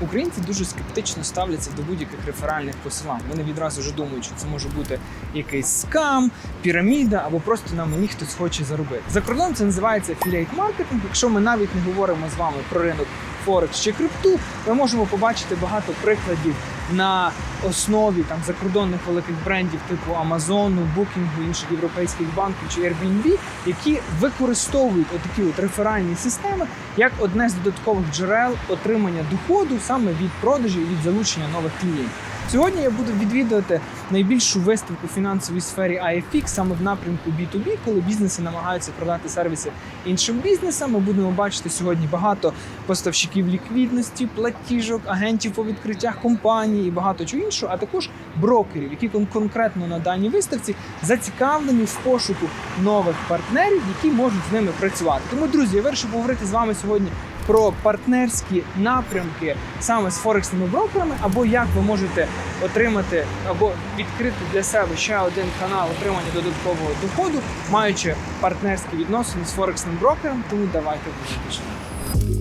Українці дуже скептично ставляться до будь-яких реферальних посилань. Вони відразу вже думають, що це може бути якийсь скам, піраміда або просто на мені хтось хоче заробити. За кордоном це називається affiliate маркетинг. Якщо ми навіть не говоримо з вами про ринок Форекс чи крипту, ми можемо побачити багато прикладів на основі там закордонних великих брендів типу Amazon, Booking, інших європейських банків чи Airbnb, які використовують отакі от реферальні системи як одне з додаткових джерел отримання доходу саме від продажів і від залучення нових клієнтів. Сьогодні я буду відвідувати найбільшу виставку в фінансовій сфері IFX саме в напрямку B2B, коли бізнеси намагаються продати сервіси іншим бізнесам. Ми будемо бачити сьогодні багато поставщиків ліквідності, платіжок, агентів по відкриттях компаній і багато чого іншого, а також брокерів, які конкретно на даній виставці зацікавлені в пошуку нових партнерів, які можуть з ними працювати. Тому, друзі, я вирішив поговорити з вами сьогодні про партнерські напрямки саме з форексними брокерами, або як ви можете отримати або відкрити для себе ще один канал отримання додаткового доходу, маючи партнерські відносини з форексним брокером. Тому давайте почнемо.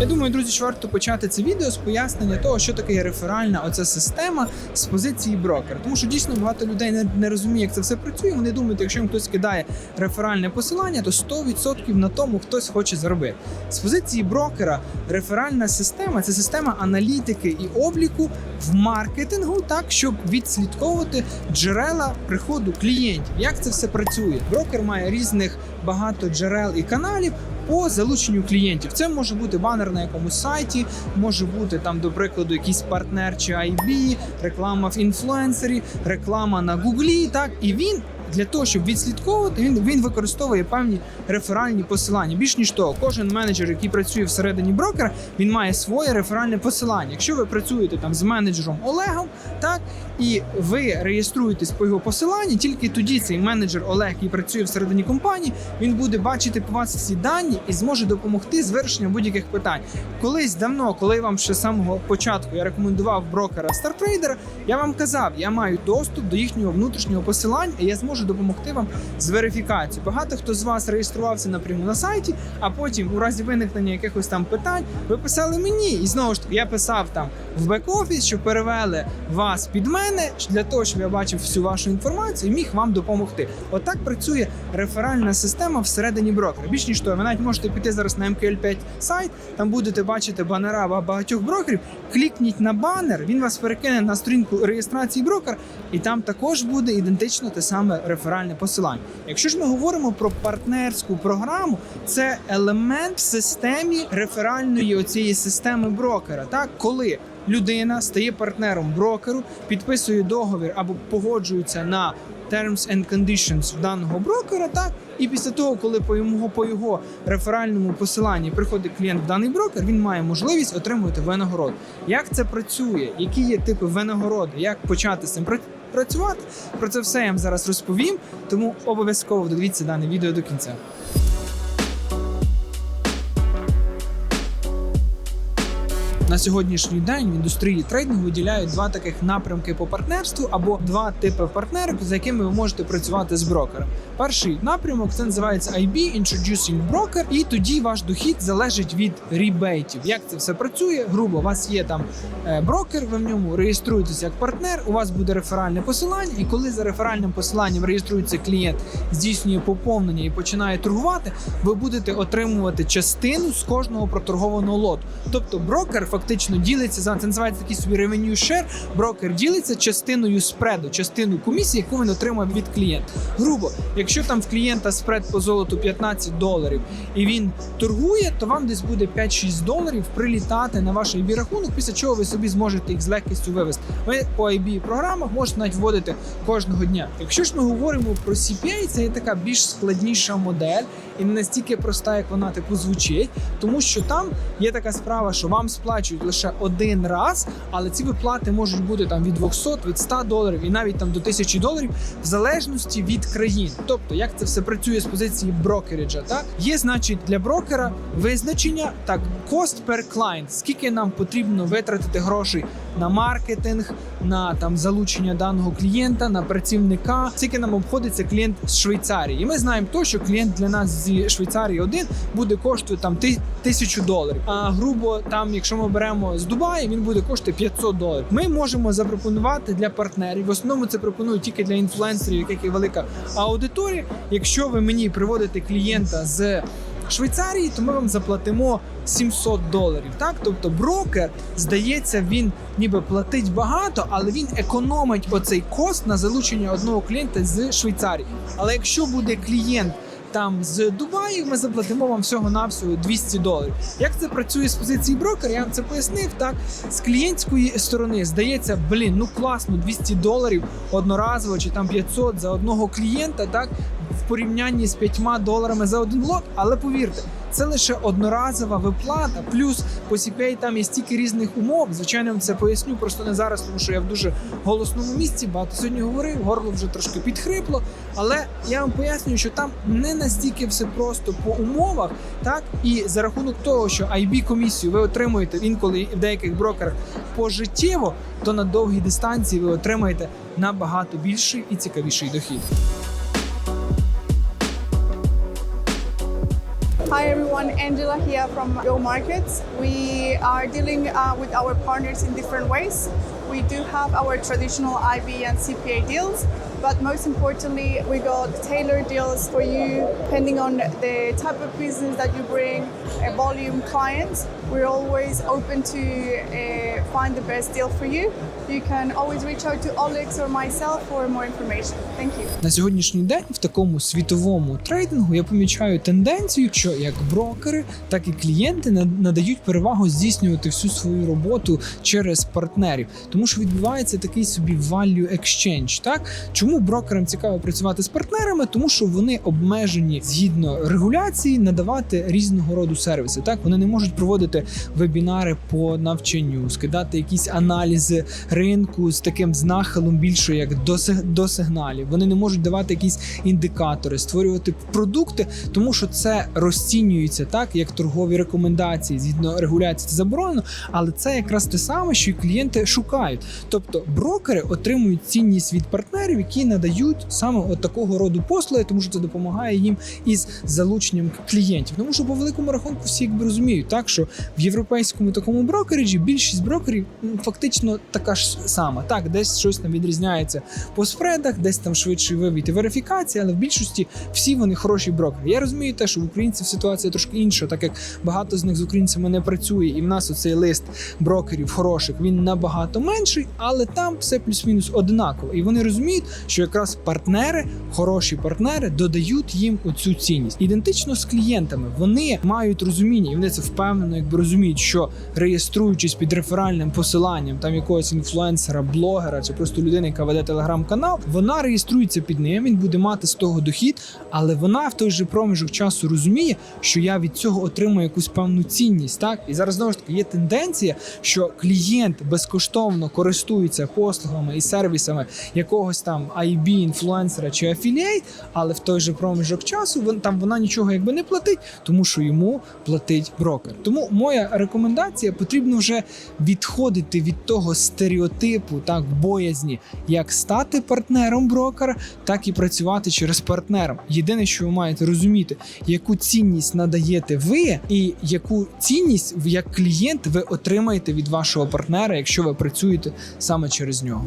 Я думаю, друзі, що варто почати це відео з пояснення того, що таке реферальна оця система з позиції брокера. Тому що дійсно багато людей не, не розуміє, як це все працює. Вони думають, якщо їм хтось кидає реферальне посилання, то 100% на тому хтось хоче заробити. З позиції брокера реферальна система це система аналітики і обліку в маркетингу, так щоб відслідковувати джерела приходу клієнтів. Як це все працює? Брокер має різних багато джерел і каналів по залученню клієнтів. Це може бути банер на якомусь сайті, може бути там, до прикладу, якийсь партнер чи IB, реклама в інфлюенсері, реклама на Гуглі. Так і він. Для того щоб відслідковувати, він він використовує певні реферальні посилання. Більш ніж того, кожен менеджер, який працює всередині брокера, він має своє реферальне посилання. Якщо ви працюєте там з менеджером Олегом, так і ви реєструєтесь по його посиланні, тільки тоді цей менеджер Олег, який працює всередині компанії, він буде бачити по вас всі дані і зможе допомогти з вирішенням будь-яких питань. Колись давно, коли я вам ще з самого початку я рекомендував брокера StarTrader, я вам казав, я маю доступ до їхнього внутрішнього посилання, і я зможу допомогти вам з верифікацією. Багато хто з вас реєструвався напряму на сайті, а потім, у разі виникнення якихось там питань, ви писали мені. І знову ж таки, я писав там в бек-офіс, що перевели вас під мене для того, щоб я бачив всю вашу інформацію і міг вам допомогти. Отак працює реферальна система всередині брокера. Більш ніж того, ви навіть можете піти зараз на MQL5 сайт, там будете бачити банера багатьох брокерів. Клікніть на банер, він вас перекине на сторінку реєстрації брокер, і там також буде ідентично те саме реферальне посилання. Якщо ж ми говоримо про партнерську програму, це елемент в системі реферальної оцієї системи брокера. Так, коли людина стає партнером брокеру, підписує договір або погоджується на terms and conditions даного брокера, так і після того, коли по його по його реферальному посиланні приходить клієнт в даний брокер, він має можливість отримувати винагороду. Як це працює? Які є типи винагороди? Як почати з цим працювати? Про це все я вам зараз розповім. Тому обов'язково додивіться дане відео до кінця. На сьогоднішній день в індустрії трейдингу виділяють два таких напрямки по партнерству або два типи партнерів, за якими ви можете працювати з брокером. Перший напрямок це називається IB Introducing Broker, і тоді ваш дохід залежить від рібейтів. Як це все працює? Грубо, у вас є там е, брокер, ви в ньому реєструєтеся як партнер. У вас буде реферальне посилання, і коли за реферальним посиланням реєструється клієнт, здійснює поповнення і починає торгувати, ви будете отримувати частину з кожного проторгованого лоту. Тобто брокер фактично ділиться за це називається такий собі revenue share. Брокер ділиться частиною спреду, частиною комісії, яку він отримує від клієнта. Грубо, якщо там в клієнта спред по золоту 15 доларів і він торгує, то вам десь буде 5-6 доларів прилітати на ваш IB рахунок, після чого ви собі зможете їх з легкістю вивести. Ви по IB програмах можете навіть вводити кожного дня. Якщо ж ми говоримо про CPA, це є така більш складніша модель і не настільки проста, як вона типу звучить, тому що там є така справа, що вам сплачують виплачують лише один раз, але ці виплати можуть бути там від 200, від 100 доларів і навіть там до 1000 доларів, в залежності від країн. Тобто, як це все працює з позиції брокериджа, так є, значить, для брокера визначення так, cost per client, скільки нам потрібно витратити грошей на маркетинг, на там залучення даного клієнта, на працівника, скільки нам обходиться клієнт з Швейцарії. І ми знаємо то, що клієнт для нас зі Швейцарії один буде коштувати там ти- тисячу доларів. А грубо там, якщо ми беремо з Дубаю, він буде коштувати 500 доларів. Ми можемо запропонувати для партнерів. В основному це пропонують тільки для інфлюенсерів, яких є велика аудиторія. Якщо ви мені приводите клієнта з Швейцарії, то ми вам заплатимо 700 доларів. Так, тобто брокер, здається, він ніби платить багато, але він економить оцей кост на залучення одного клієнта з Швейцарії. Але якщо буде клієнт там з Дубаю, ми заплатимо вам всього навсього 200 доларів. Як це працює з позиції брокера? Я вам це пояснив. Так з клієнтської сторони здається, блін, ну класно, 200 доларів одноразово чи там 500 за одного клієнта, так порівнянні з 5 доларами за один лот. Але повірте, це лише одноразова виплата. Плюс по CPA там є стільки різних умов. Звичайно, це поясню просто не зараз, тому що я в дуже голосному місці. Багато сьогодні говорив, горло вже трошки підхрипло. Але я вам пояснюю, що там не настільки все просто по умовах, так і за рахунок того, що IB комісію ви отримуєте інколи в деяких брокерах пожиттєво, то на довгій дистанції ви отримаєте набагато більший і цікавіший дохід. Hi everyone, Angela here from Go Markets. We are dealing uh, with our partners in different ways. We do have our traditional IB and CPA deals, but most importantly, we got tailored deals for you depending on the type of business that you bring, a volume clients. We're always open to uh, find the best deal for you. You can always reach out to Alex or myself for more information. Thank you. На сьогоднішній день в такому світовому трейдингу я помічаю тенденцію, що як брокери, так і клієнти надають перевагу здійснювати всю свою роботу через партнерів, тому що відбувається такий собі value exchange. Так чому брокерам цікаво працювати з партнерами? Тому що вони обмежені згідно регуляції надавати різного роду сервіси. Так вони не можуть проводити вебінари по навчанню, скидати якісь аналізи ринку з таким знахилом більше як до, до сигналів. Вони не можуть давати якісь індикатори, створювати продукти, тому що це розцінюється так, як торгові рекомендації. Згідно регуляції це заборонено, але це якраз те саме, що і клієнти шукають. Тобто брокери отримують цінність від партнерів, які надають саме от такого роду послуги, тому що це допомагає їм із залученням клієнтів. Тому що по великому рахунку всі якби розуміють, так що в європейському такому брокериджі більшість брокерів фактично така ж сама. Так, десь щось там відрізняється по спредах, десь там швидший вивід і верифікація, але в більшості всі вони хороші брокери. Я розумію те, що в українців ситуація трошки інша, так як багато з них з українцями не працює, і в нас оцей лист брокерів хороших він набагато менший, але там все плюс-мінус однаково. І вони розуміють, що якраз партнери, хороші партнери, додають їм оцю цінність. Ідентично з клієнтами вони мають розуміння, і вони це впевнено, якби розуміють, що реєструючись під реферальним посиланням там якогось інфлюенсера, блогера чи просто людини, яка веде телеграм-канал, вона реєструється під ним. Він буде мати з того дохід, але вона в той же проміжок часу розуміє, що я від цього отримую якусь певну цінність. Так і зараз знову ж таки є тенденція, що клієнт безкоштовно користується послугами і сервісами якогось там IB, інфлюенсера чи афілієйт, але в той же проміжок часу вон там вона нічого якби не платить, тому що йому платить брокер. Тому моя рекомендація потрібно вже відходити від того стереотипу, так боязні, як стати партнером брокера, так і працювати через партнера. Єдине, що ви маєте розуміти, яку цінність надаєте ви, і яку цінність як клієнт ви отримаєте від вашого партнера, якщо ви працюєте саме через нього.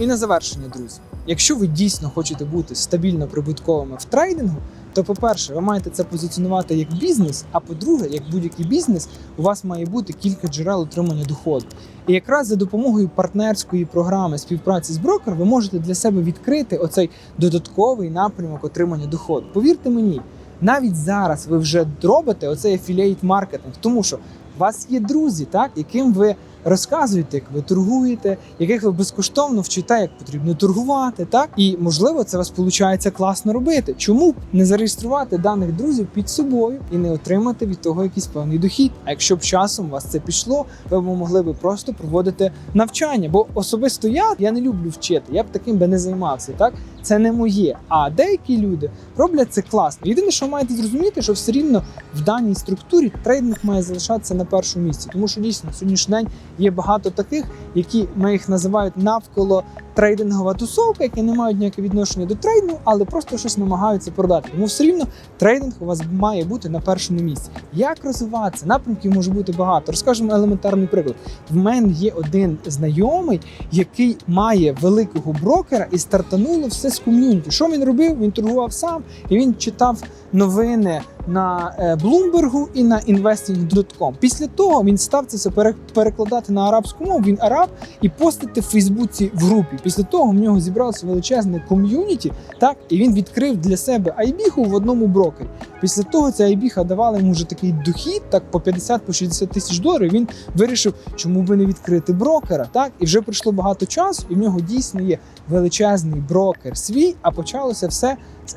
І на завершення, друзі, якщо ви дійсно хочете бути стабільно прибутковими в трейдингу, то по-перше, ви маєте це позиціонувати як бізнес. А по-друге, як будь-який бізнес, у вас має бути кілька джерел отримання доходу. І якраз за допомогою партнерської програми співпраці з брокером ви можете для себе відкрити оцей додатковий напрямок отримання доходу. Повірте мені, навіть зараз ви вже робите оцей афілієт маркетинг, тому що у вас є друзі, так яким ви розказуєте, як ви торгуєте, яких ви безкоштовно вчите, як потрібно торгувати. Так і можливо, це вас виходить класно робити. Чому б не зареєструвати даних друзів під собою і не отримати від того якийсь певний дохід? А якщо б часом у вас це пішло, ви б могли би просто проводити навчання. Бо особисто я, я не люблю вчити, я б таким би не займався. Так це не моє. А деякі люди роблять це класно. Єдине, що ви маєте зрозуміти, що все рівно в даній структурі трейдинг має залишатися на першому місці, тому що дійсно сьогоднішній день є багато таких, які ми їх називають навколо трейдингова тусовка, які не мають ніяке відношення до трейдингу, але просто щось намагаються продати. Тому все рівно трейдинг у вас має бути на першому місці. Як розвиватися? Напрямків може бути багато. Розкажемо елементарний приклад. В мене є один знайомий, який має великого брокера і стартануло все з ком'юніті. Що він робив? Він торгував сам і він читав новини на е, Bloomberg і на investing.com. Після того він став це перекладати на арабську мову. Він араб і постити в Фейсбуці в групі. Після того в нього зібралося величезне ком'юніті, так і він відкрив для себе айбіху в одному брокері. Після того ця айбіха давала йому вже такий дохід, так по 50 по 60 тисяч доларів. Він вирішив, чому би не відкрити брокера. Так і вже пройшло багато часу, і в нього дійсно є величезний брокер свій. А почалося все з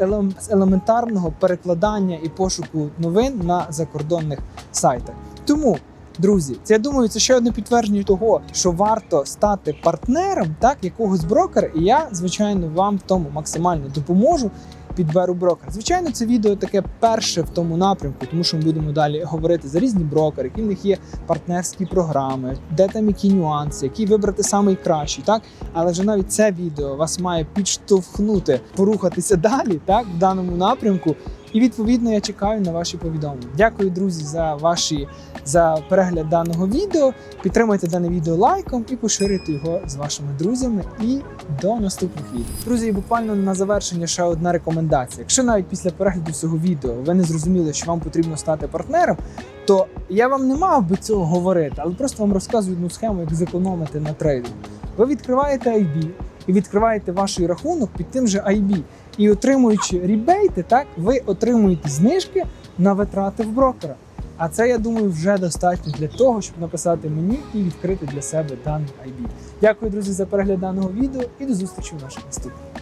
елементарного перекладання і пошуку новин на закордонних сайтах. Тому. Друзі, це я думаю, це ще одне підтвердження того, що варто стати партнером так якогось брокера, і я, звичайно, вам в тому максимально допоможу. Підберу брокера. Звичайно, це відео таке перше в тому напрямку, тому що ми будемо далі говорити за різні брокери, які в них є партнерські програми, де там які нюанси, які вибрати самий кращий, так але вже навіть це відео вас має підштовхнути порухатися далі, так в даному напрямку. І відповідно я чекаю на ваші повідомлення. Дякую, друзі, за ваші за перегляд даного відео. Підтримайте дане відео лайком і поширюйте його з вашими друзями. І до наступних відео. Друзі, буквально на завершення ще одна рекомендація. Якщо навіть після перегляду цього відео ви не зрозуміли, що вам потрібно стати партнером, то я вам не мав би цього говорити, але просто вам розказую одну схему, як зекономити на трейдингу. Ви відкриваєте IB і відкриваєте ваш рахунок під тим же IB. І отримуючи рібейти, так ви отримуєте знижки на витрати в брокера. А це я думаю вже достатньо для того, щоб написати мені і відкрити для себе даний IB. Дякую, друзі, за перегляд даного відео і до зустрічі в наших наступних.